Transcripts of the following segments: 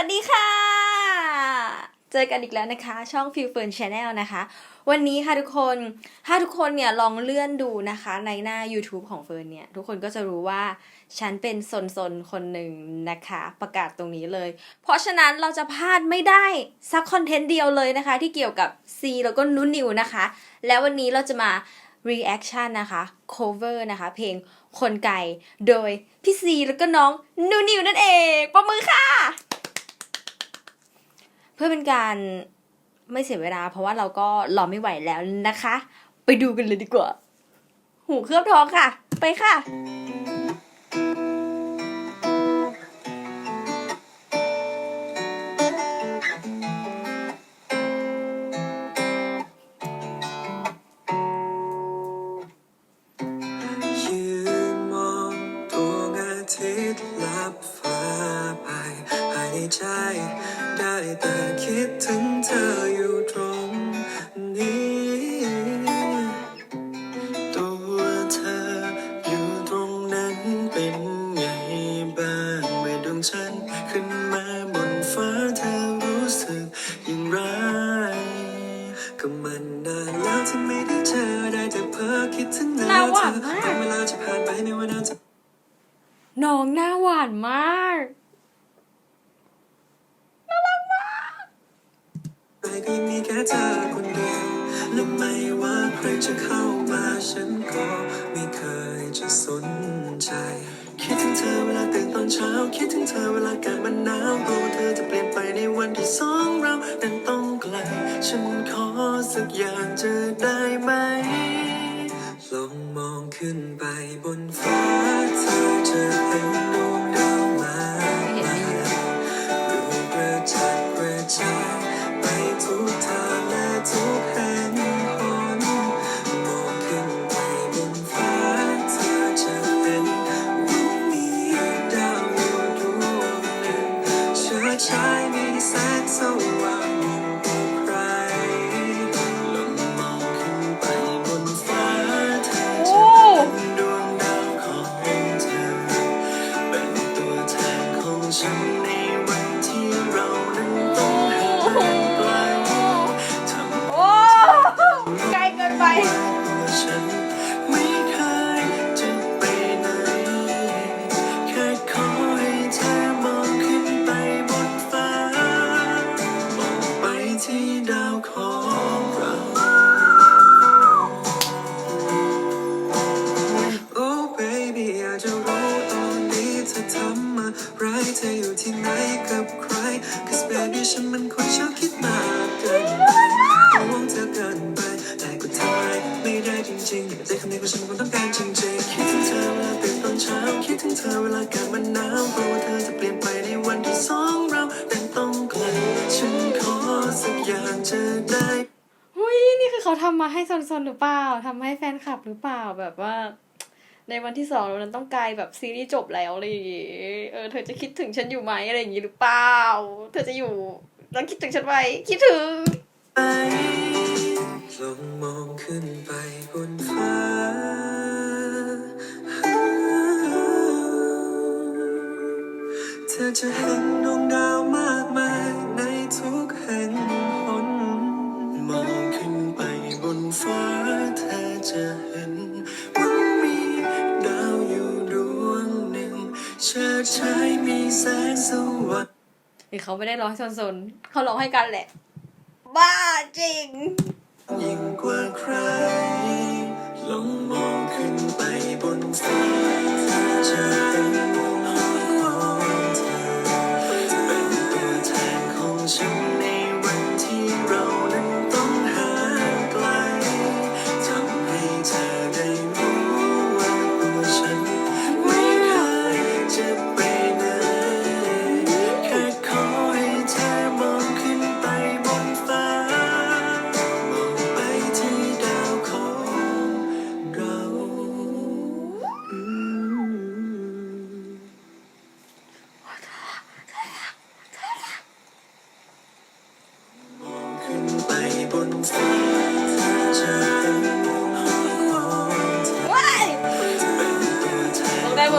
วัสดีค่ะ เจอกันอีกแล้วนะคะ ช่อง f e e l f u n Channel นะคะ วันนี้ค่ะทุกคน ถ้าทุกคนเนี่ยลองเลื่อนดูนะคะ ในหน้า YouTube ของเฟิร์นเนี่ย ทุกคนก็จะรู้ว่าฉันเป็นซนซนคนหนึ่งนะคะ ประกาศตรงนี้เลย เพราะฉะนั้นเราจะพลาดไม่ได้สักคอนเทนต์เดียวเลยนะคะ ที่เกี่ยวกับซีแล้วก็นุนนิวนะคะ แล้ววันนี้เราจะมา reaction นะคะ cover นะคะ เพลงคนไก่ โดยพี่ซีแล้วก็น้องนูนิวนั่นเองปรบมือค่ะ เพื่อเป็นการไม่เสียเวลา เพราะว่าเราก็รอไม่ไหวแล้วนะคะ ไปดูกันเลยดีกว่า หูเคลือบทองค่ะ ไปค่ะ ฉันก็ไม่เคยจะสนใจ คิดถึงเธอเวลาตื่นตอนเช้า คิดถึงเธอเวลาอากาศมันหนาวกลัวว่าเธอจะเปลี่ยนไปในวันที่สองเรานั้นต้องไกล ฉันขอสักอย่างจะได้ไหม ให้ซนๆหรือเปล่าทำให้แฟนคลับหรือเปล่าแบบว่า ในวันที่สองเรานั้นต้องกลายแบบซีรีส์จบแล้วอะไรอย่างงี้เออเธอจะคิดถึงฉันอยู่ไหมอะไรอย่างงี้หรือเปล่า เธอจะอยู่แล้วคิดถึงฉันไหมคิดถึงลองมองขึ้นไปบนฟ้าเธอจะเห็น เขาไม่ได้ร้องให้ซนๆเขาร้องให้กันแหละ บ้าจริง ยิ่งกว่าใครลองมองขึ้นไปบนฟ้าจะเป็น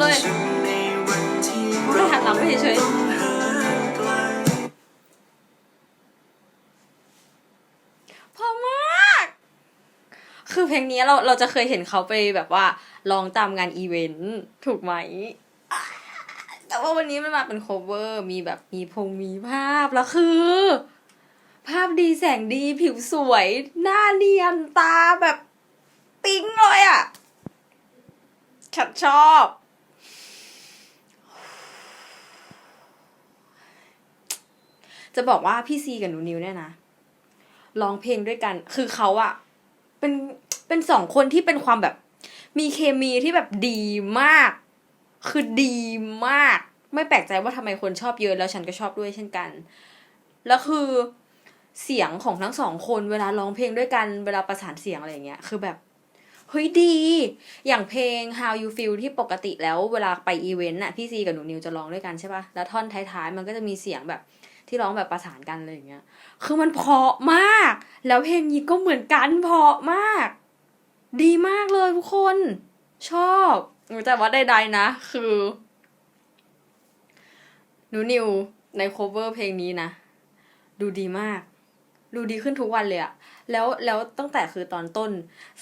เลยไม่หันหลังไปเฉยพอมาก คือเพลงนี้เราเราจะเคยเห็นเขาไปแบบว่าร้องตามงานอีเวนต์ถูกไหม แต่ว่าวันนี้มันมาเป็นโคเวอร์มีแบบมีพงมีภาพแล้วคือ ภาพดีแสงดีผิวสวย หน้าเนียนตาแบบปิ๊งเลยอะ่ะฉันชอบ จะบอกว่าพี่ซีกับหนูนิวเนี่ยนะร้องเพลงด้วยกัน คือเขาอะเป็นเป็นสองคนที่เป็นความแบบ มีเคมีที่แบบดีมาก คือดีมาก ไม่แปลกใจว่าทำไมคนชอบเยอะแล้วฉันก็ชอบด้วยเช่นกัน แล้วคือเสียงของทั้งสองคนเวลาร้องเพลงด้วยกันเวลาประสานเสียงอะไรอย่างเงี้ย คือแบบเฮ้ยดี อย่างเพลง How You Feel ที่ปกติแล้วเวลาไปอีเวนต์น่ะพี่ซีกับหนูนิวจะร้องด้วยกันใช่ป่ะ แล้วท่อนท้ายๆ มันก็จะมีเสียงแบบ ที่ร้องแบบประสานกันอะไรอย่างเงี้ย คือมันเพาะมาก แล้วเพลงนี้ก็เหมือนกันเพาะมาก ดีมากเลยทุกคน ชอบแต่ว่าใดๆนะ คือหนูนิวใน cover เพลงนี้นะ ดูดีมาก ดูดีขึ้นทุกวันเลยอะแล้วแล้วตั้งแต่คือตอนต้น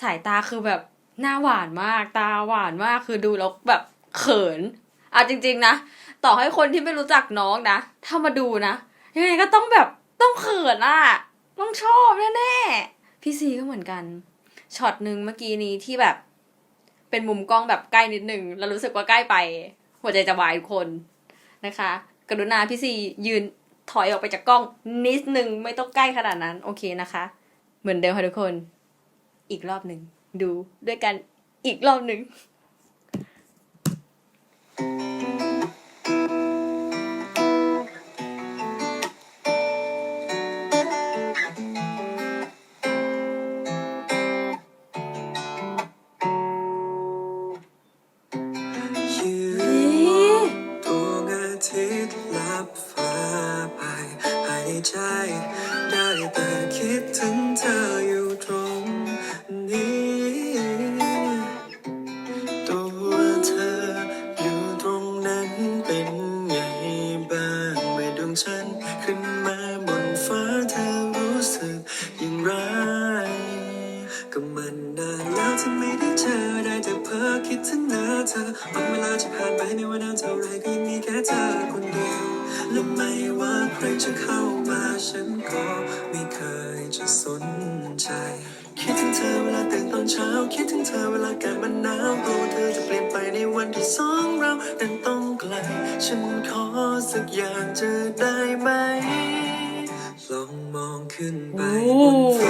สายตาคือแบบหน้าหวานมาก ตาหวานมากคือดูแล้วแบบเขินอะจริง ๆ นะ ต่อให้คนที่ไม่รู้จักน้องนะ ถ้ามาดูนะ ยังไงก็ต้องแบบต้องเขินอะ ต้องชอบแน่ๆ พี่ซีก็เหมือนกัน ช็อตหนึ่งเมื่อกี้นี้ที่แบบ เป็นมุมกล้องแบบใกล้นิดนึง แล้วรู้สึกว่าใกล้ไป หัวใจจะวายทุกคนนะคะ กรุณาพี่ซียืนถอยออกไปจากกล้องนิดนึงไม่ต้องใกล้ขนาดนั้น โอเคนะคะ เหมือนเดิมค่ะทุกคน อีกรอบหนึ่งดูด้วยกันอีกรอบหนึ่ง ใจ ได้แต่คิดถึงเธออยู่ตรงนี้ตัวเธออยู่ตรงนั้นเป็นไงบ้างเมื่อดวงฉันขึ้นมาบนฟ้าเธอรู้สึกอย่างไร ก็มันนานแล้วที่ไม่ได้เจอได้แต่เพ้อคิดถึงหน้าเธอวันเวลาจะผ่านไปในวันนั้นเท่าไรก็ยังมีแค่เธอคนเดียว และไม่ว่าใครจะเข้ามาฉันก็ไม่เคยจะสนใจ คิดถึงเธอเวลาตื่นตอนเช้า คิดถึงเธอเวลาอากาศมันหนาวกลัวเธอจะเปลี่ยนไปในวันที่สองเรานั้นต้องไกล ฉันขอสักอย่างจะได้ไหม ลองมองขึ้นไปบนฟ้า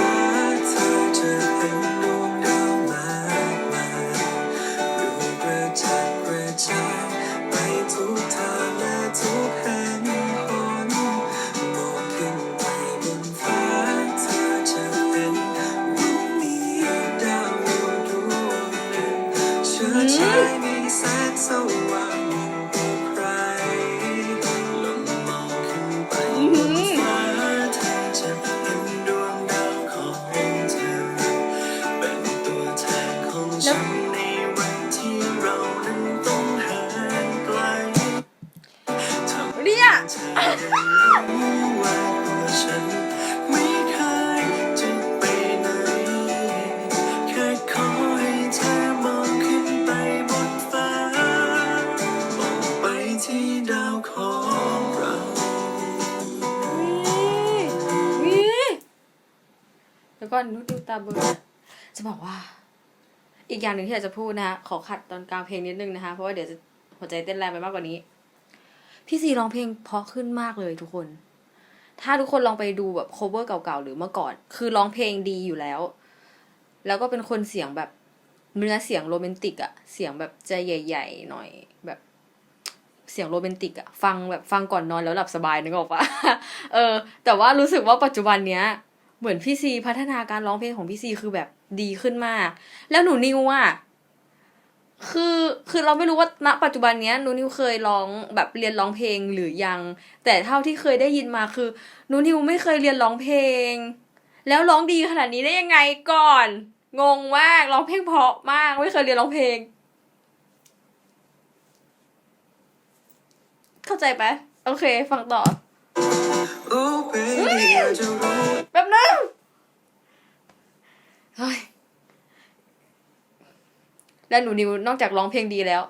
แล้วก็นุดูตาเบลอจะบอกว่า อีกอย่างหนึ่งที่อยากจะพูดนะคะขอขัดตอนกลางเพลงนิดนึงนะคะ เพราะว่าเดี๋ยวจะหัวใจเต้นแรงไปมากกว่านี้ พี่ซีร้องเพลงเพราะขึ้นมากเลยทุกคน ถ้าทุกคนลองไปดูแบบ cover เก่าๆหรือเมื่อก่อน คือร้องเพลงดีอยู่แล้ว แล้วก็เป็นคนเสียงแบบเนื้อเสียงโรแมนติกอะเสียงแบบใจใหญ่ ๆ หน่อยแบบเสียงโรแมนติกอะฟังแบบฟังก่อนนอนแล้วหลับสบายนึกออกปะเออ แต่ว่ารู้สึกว่าปัจจุบันเนี้ย เหมือนพี่ซีพัฒนาการร้องเพลงของพี่ซีคือแบบดีขึ้นมาก แล้วหนูนิวอะคือคือเราไม่รู้ว่าณปัจจุบันเนี้ยหนูนิวเคยร้องแบบเรียนร้องเพลงหรือยัง แต่เท่าที่เคยได้ยินมาคือหนูนิวไม่เคยเรียนร้องเพลง แล้วร้องดีขนาดนี้ได้ยังไงก่อน งงมากร้องเพลงเพราะมากไม่เคยเรียนร้องเพลง เข้าใจปะโอเค ฟังต่อ แป๊บนึงเฮ้ยแล้วหนูนิวนอกจากร้องเพลงดีแล้ว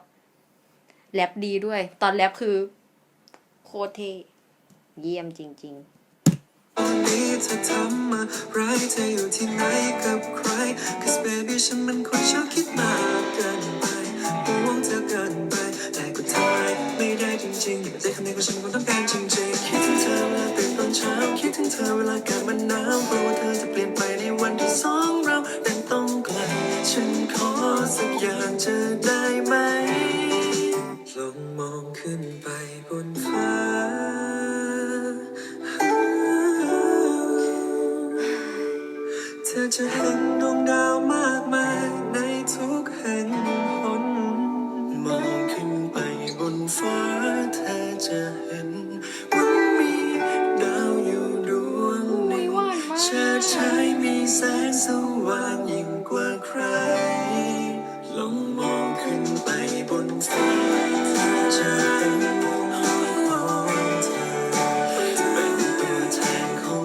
แรปดีด้วย ตอนแรปคือ โคตรเท่เยี่ยมจริงตอนนี้เธอทำอะไรเธออยู่ที่ไหนกับใคร Cause baby ฉันมันคนชอบคิดมากเกินไปห่วงเธอเกินไป แต่ก็ทำอะไรไม่ได้จริงๆแต่คำนี้ก็ฉันก็ต้องการจริงๆคิดถึงเธอ อนเช้าคิดถึงเธอเวลาอากาศมันหนาวกลัวว่าเธอจะเปลี่ยนไปในวันที่สองเรานั้นต้องไกลฉันขอสักอย่างจะได้ไหมลองมองขึ้น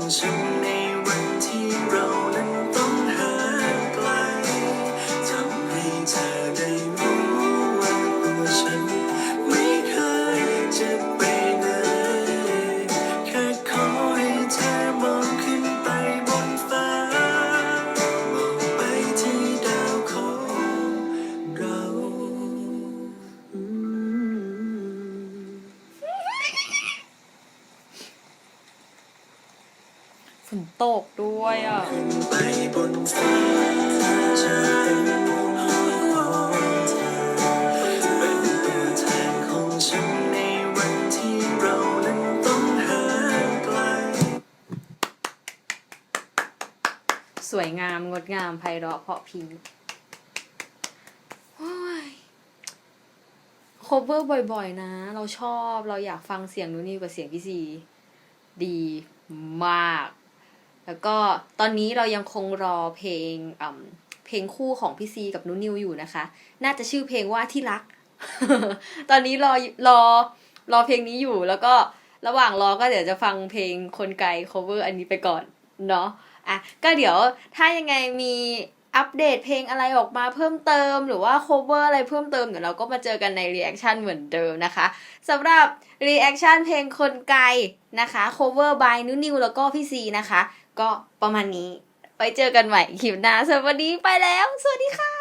น นตกด้วยอะไปบนฟ้าจะเป็นสวยงาม งดงามไพเราะเพราะพิงโอ้ย cover บ่อยๆ นะ เราชอบเราอยากฟังเสียงนูนิวกับเสียงพี่ซี ดีมาก แล้วก็ตอนนี้เรายังคงรอเพลงเพลงคู่ของพี่ซีกับนูนิวอยู่นะคะ น่าจะชื่อเพลงว่าที่รัก ตอนนี้รอรอรอเพลงนี้อยู่แล้วก็ระหว่างรอก็เดี๋ยวจะฟังเพลงคนไกล cover อันนี้ไปก่อนเนาะอะก็เดี๋ยวถ้ายังไงมีอัปเดตเพลงอะไรออกมาเพิ่มเติม หรือว่า cover อะไรเพิ่มเติมเดี๋ยวเราก็มาเจอกันใน reaction เหมือนเดิมนะคะสำหรับ reaction เพลงคนไกลนะคะ cover by นุนิวแล้วก็พี่ซีนะคะ ก็ประมาณนี้ ไว้เจอกันใหม่คลิปหน้าสวัสดีไปแล้ว สวัสดีค่ะ